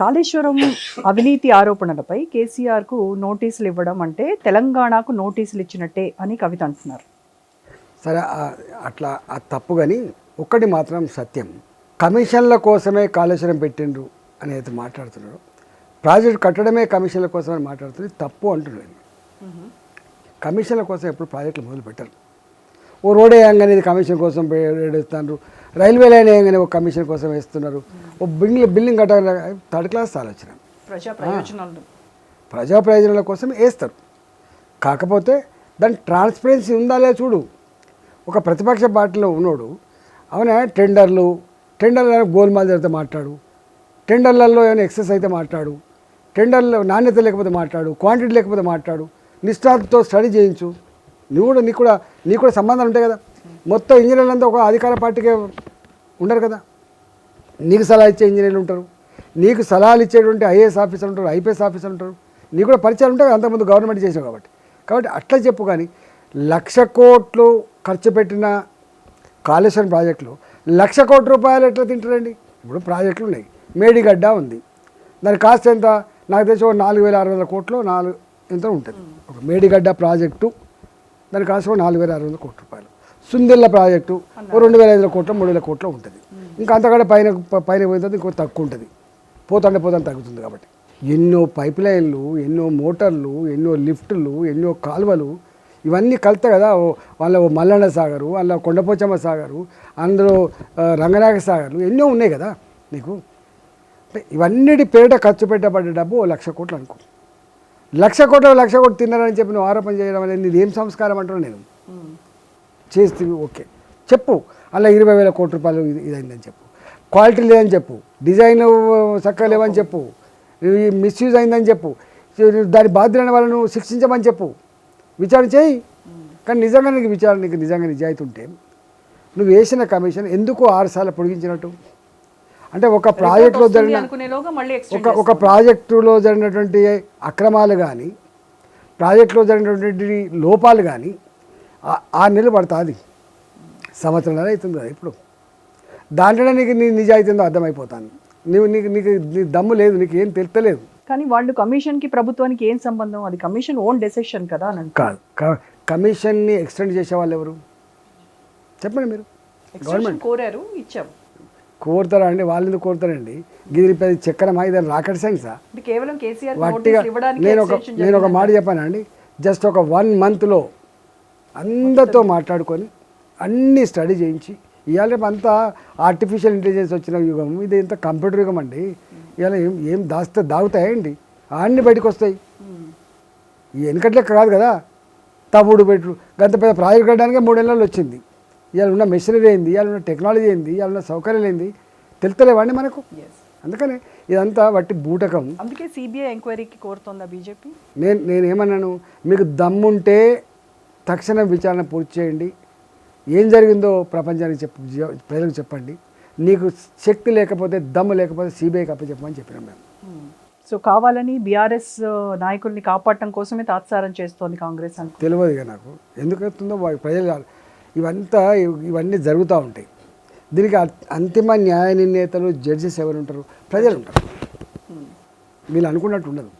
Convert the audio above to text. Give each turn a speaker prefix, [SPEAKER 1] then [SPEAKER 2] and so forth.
[SPEAKER 1] కాళేశ్వరం అవినీతి ఆరోపణలపై కేసీఆర్కు నోటీసులు ఇవ్వడం అంటే తెలంగాణకు నోటీసులు ఇచ్చినట్టే అని కవిత అంటున్నారు.
[SPEAKER 2] సరే అట్లా అది తప్పు కానీ ఒక్కటి మాత్రం సత్యం. కమిషన్ల కోసమే కాళేశ్వరం పెట్టిండ్రు అనేది మాట్లాడుతున్నారు. ప్రాజెక్ట్ కట్టడమే కమిషన్ల కోసమని మాట్లాడుతుంది తప్పు అంటున్నాను కమిషన్ల కోసం ఎప్పుడు ప్రాజెక్టులు మొదలు పెట్టరు ఓ రోడ్ వేయంగానే ఇది కమిషన్ కోసం వేస్తున్నారు రైల్వే లైన్ వేయంగానే ఒక కమిషన్ కోసం వేస్తున్నారు. ఓ బిల్డింగ్ బిల్డింగ్ కట్ట థర్డ్ క్లాస్ ఆలోచన.
[SPEAKER 1] ప్రజా ప్రయోజనాలు.
[SPEAKER 2] ప్రజా ప్రయోజనాల కోసం వేస్తారు. కాకపోతే దాని ట్రాన్స్పరెన్సీ ఉందా లేదా చూడు. ఒక ప్రతిపక్ష పార్టీలో ఉన్నోడు అవునా టెండర్లు టెండర్లలో గోల్మాల్ జరిగితే మాట్లాడు. టెండర్లలో ఏమైనా ఎక్సెస్ అయితే మాట్లాడు. టెండర్లో నాణ్యత లేకపోతే మాట్లాడు క్వాంటిటీ లేకపోతే మాట్లాడు నిష్ఠాతో స్టడీ చేయించు. నువ్వు కూడా నీకు కూడా నీకు కూడా సంబంధాలు ఉంటాయి కదా. మొత్తం ఇంజనీర్లంతా ఒక అధికార పార్టీకే ఉండరు కదా. నీకు సలహా ఇచ్చే ఇంజనీర్లు ఉంటారు. నీకు సలహాలు ఇచ్చేటువంటి ఐఏఎస్ ఆఫీసర్ ఉంటారు ఐపీఎస్ ఆఫీసర్ ఉంటారు. నీకు కూడా పరిచయాలు ఉంటాయి అంతకుముందు గవర్నమెంట్ చేసావు కాబట్టి. కాబట్టి అట్లా చెప్పు కానీ లక్ష కోట్లు ఖర్చు పెట్టిన కాళేశ్వరం ప్రాజెక్టులు లక్ష కోట్ల రూపాయలు ఎట్లా తింటారండి? ఇప్పుడు ప్రాజెక్టులు ఉన్నాయి. మేడిగడ్డ ఉంది. దాని కాస్ట్ ఎంత? నాకు తెలిసి ఒక నాలుగు వేల ఆరు వందల కోట్లు నాలుగు ఎంత ఉంటుంది? ఒక మేడిగడ్డ ప్రాజెక్టు దాని కాస్ట్ ఒక నాలుగు వేల ఆరు వందల కోట్ల రూపాయలు. సుందిల్ల ప్రాజెక్టు రెండు వేల ఐదు వందల కోట్లు మూడు వేల కోట్ల ఉంటుంది. ఇంకా అంతకంటే పైన పైన పోయిన తర్వాత ఇంకో తక్కువ ఉంటుంది. పోతుంటే పోతుంటే తగ్గుతుంది కాబట్టి. ఎన్నో పైప్ లైన్లు ఎన్నో మోటార్లు ఎన్నో లిఫ్టులు ఎన్నో కాలువలు ఇవన్నీ కలుతాయి కదా. ఓ వాళ్ళ ఓ మల్లన్న సాగరు వాళ్ళ కొండపోచమ్మ సాగరు అందులో రంగనాయక సాగర్లు ఎన్నో ఉన్నాయి కదా నీకు. అంటే ఇవన్నిటి పేరిట ఖర్చు పెట్టబడ్డ డబ్బు ఓ లక్ష కోట్లు అనుకో. లక్ష కోట్లు లక్ష కోట్లు తిన్నారని చెప్పి నువ్వు ఆరోపణ చేయడం అనేది నేను ఏం సంస్కారం అంటున్నాను నేను. చేస్తే ఓకే. చెప్పు. అలా ఇరవై వేల కోట్ల రూపాయలు ఇది ఇదైందని చెప్పు. క్వాలిటీ లేదని చెప్పు. డిజైన్ చక్కగా లేవని చెప్పు. మిస్యూజ్ అయిందని చెప్పు. దాని బాధ్యులైన వాళ్ళను శిక్షించమని చెప్పు. విచారణ చేయి. కానీ నిజంగా నీకు విచారణ నీకు నిజంగా నిజాయితీ ఉంటే నువ్వు వేసిన కమిషన్ ఎందుకు ఆరు సార్లు పొడిగించినట్టు? అంటే ఒక ప్రాజెక్టులో జరిగిన ఒక ఒక ప్రాజెక్టులో జరిగినటువంటి అక్రమాలు కానీ ప్రాజెక్టులో జరిగినటువంటి లోపాలు కానీ ఆరు నెలలు పడుతుంది. సంవత్సరాలు అవుతుంది కదా ఇప్పుడు. దాంట్లోనే నీకు నీ ఉందో అర్థమైపోతాను నీవు నీకు నీకు నీ దమ్ము లేదు నీకు ఏం తెలుస్తలేదు.
[SPEAKER 1] కానీ వాళ్ళు కమిషన్కి ప్రభుత్వానికి ఏం సంబంధం? అది కమిషన్ ఓన్ డెసిషన్ కదా అని.
[SPEAKER 2] కాదు. కమిషన్ని ఎక్స్టెండ్ చేసే వాళ్ళు ఎవరు? చెప్పండి మీరు.
[SPEAKER 1] ఎక్స్టెన్షన్ కోరారు ఇచ్చాం.
[SPEAKER 2] కోరుతారా అండి? వాళ్ళు ఎందుకు కోరుతారండి? గిరి పెద్ద చక్కెరమా ఇదని రాకెట్ సైన్సా?
[SPEAKER 1] ఇది కేవలం కేసీఆర్
[SPEAKER 2] నేను ఒక నేను ఒక. మాట చెప్పాను అండి? జస్ట్ ఒక వన్ మంత్లో అందరితో మాట్లాడుకొని అన్ని స్టడీ చేయించి ఇవాళ రేపు అంతా ఆర్టిఫిషియల్ ఇంటెలిజెన్స్ వచ్చిన యుగం ఇది ఇంత కంప్యూటర్ యుగం అండి. ఇవాళ ఏం ఏం దాస్తే దాగుతాయండి అన్నీ బయటకు వస్తాయి. ఈ వెనకట్లే కాదు కదా. తమ్ముడు పెట్టు గంత పెద్ద ప్రాజెక్ట్ కట్టడానికే మూడేళ్ళలో వచ్చింది. ఇవాళ ఉన్న మెషినరీ ఏంది ఇవాళ ఉన్న టెక్నాలజీ ఏంది ఇవాళ ఉన్న సౌకర్యాలు ఏంది? తెలుస్తలేవండి మనకు. అందుకని ఇదంతా వట్టి బూటకం.
[SPEAKER 1] అందుకే సిబిఐ ఎంక్వైరీకి కోరుతోందా బీజేపీ
[SPEAKER 2] నేను నేనేమన్నాను? మీకు దమ్ముంటే తక్షణ విచారణ పూర్తి చేయండి. ఏం జరిగిందో ప్రపంచానికి చెప్పు ప్రజలకు చెప్పండి. నీకు శక్తి లేకపోతే దమ్ము లేకపోతే సిబిఐకి అప్పచెప్పమని చెప్పినాం మేము.
[SPEAKER 1] సో కావాలని బీఆర్ఎస్ నాయకుల్ని కాపాడటం కోసమే తాత్సారం చేస్తోంది కాంగ్రెస్ అని
[SPEAKER 2] తెలియదు ఇక నాకు. ఎందుకు వస్తుందో వా- ప్రజలు. ఇవంతా ఇవ్- ఇవన్నీ జరుగుతూ ఉంటాయి. దీనికి అంతిమ న్యాయ నిర్ణేతలు జడ్జెస్ ఎవరు ఉంటారు ప్రజలు ఉంటారు వీళ్ళు అనుకున్నట్టు ఉండదు.